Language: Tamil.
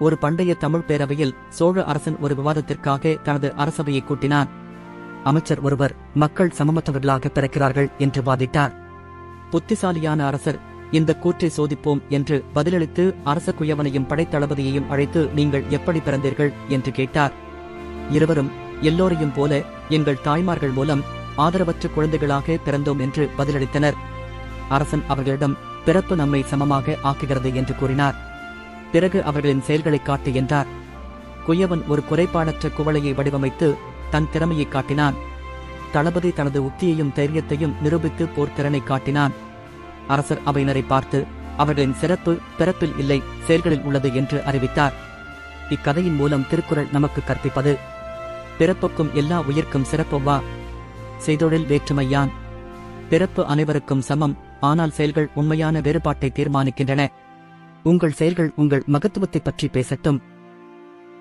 ஒரு பண்டைய தமிழ் பேரவையில் சோழ அரசன் ஒரு விவாதத்திற்காக தனது அரசவையை கூட்டினார். அமைச்சர் ஒருவர் மக்கள் சமமற்றவர்களாக பிறக்கிறார்கள் என்று வாதிட்டார். புத்திசாலியான அரசர் இந்த கூற்றை சோதிப்போம் என்று பதிலளித்து அரச குயவனையும் படைத்தளபதியையும் அழைத்து நீங்கள் எப்படி பிறந்தீர்கள்? என்று கேட்டார். இருவரும் எல்லோரையும் போல எங்கள் தாய்மார்கள் மூலம் ஆதரவற்ற குழந்தைகளாக பிறந்தோம் என்று பதிலளித்தனர். அரசன் அவர்களிடம் பிறப்பு நம்மை சமமாக ஆக்குகிறது என்று கூறினார். பிறகு அவர்களின் செயல்களைக் காட்டு என்றார். குயவன் ஒரு குறைபாடற்ற குவளையை வடிவமைத்து தன் திறமையை காட்டினான். தளபதி தனது உத்தியையும் தைரியத்தையும் நிரூபித்து போர்த்திறனை காட்டினான். அரசர் அவையினரை பார்த்து அவர்களின் சிறப்பு பிறப்பில் இல்லை செயல்களில் உள்ளது என்று அறிவித்தார். இக்கதையின் மூலம் திருக்குறள் நமக்கு கற்பிப்பது பிறப்புக்கும் எல்லா உயிர்க்கும் சிறப்பவ்வா? செய்தொழில் வேற்றுமையான். பிறப்பு அனைவருக்கும் சமம் ஆனால் செயல்கள் உண்மையான வேறுபாட்டை தீர்மானிக்கின்றன. உங்கள் செயல்கள் உங்கள் மகத்துவத்தை பற்றி பேசட்டும்.